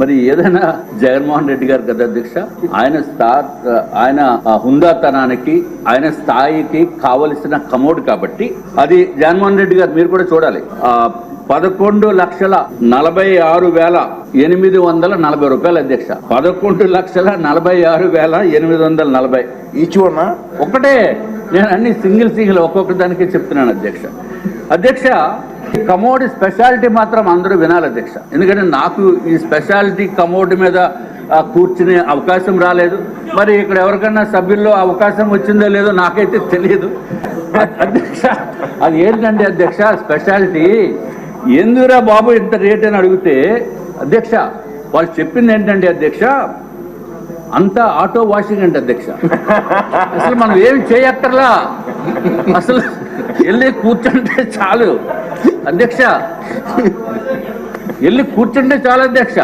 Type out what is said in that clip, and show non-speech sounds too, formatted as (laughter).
మరి ఏదైనా జగన్మోహన్ రెడ్డి గారు కదా అధ్యక్ష ఆయన స్థా ఆయన హుందాతనానికి ఆయన స్థాయికి కావలసిన కమోడ్ కాబట్టి అది జగన్మోహన్ రెడ్డి గారు మీరు కూడా చూడాలి. పదకొండు లక్షల నలభై ఆరు వేల ఎనిమిది వందల నలభై రూపాయలు అధ్యక్ష. పదకొండు లక్షల నలభై ఆరు వేల ఎనిమిది వందల నలభై. ఈచ్ వన్ ఒకటే నేను అన్ని సింగిల్ సింగిల్ ఒక్కొక్క దానికి చెప్తున్నాను అధ్యక్ష. అధ్యక్ష ఈ కమోడి స్పెషాలిటీ మాత్రం అందరూ వినాలి అధ్యక్ష. ఎందుకంటే నాకు ఈ స్పెషాలిటీ కమోడ్ మీద కూర్చునే అవకాశం రాలేదు. మరి ఇక్కడ ఎవరికైనా సభ్యుల్లో అవకాశం వచ్చిందో లేదో నాకైతే తెలియదు. అధ్యక్ష అది ఏంటంటే అధ్యక్ష స్పెషాలిటీ ఎందురా బాబు ఇంత రేట్ అని అడిగితే అధ్యక్ష వాళ్ళు చెప్పింది ఏంటంటే అధ్యక్ష అంతా ఆటో వాషింగ్ అంటే అధ్యక్ష. అసలు మనం ఏమి చేయక్కర్లా? అసలు వెళ్ళి కూర్చుంటే చాలు. అధ్యక్ష. (laughs) వెళ్ళి కూర్చుంటే చాలు అధ్యక్ష.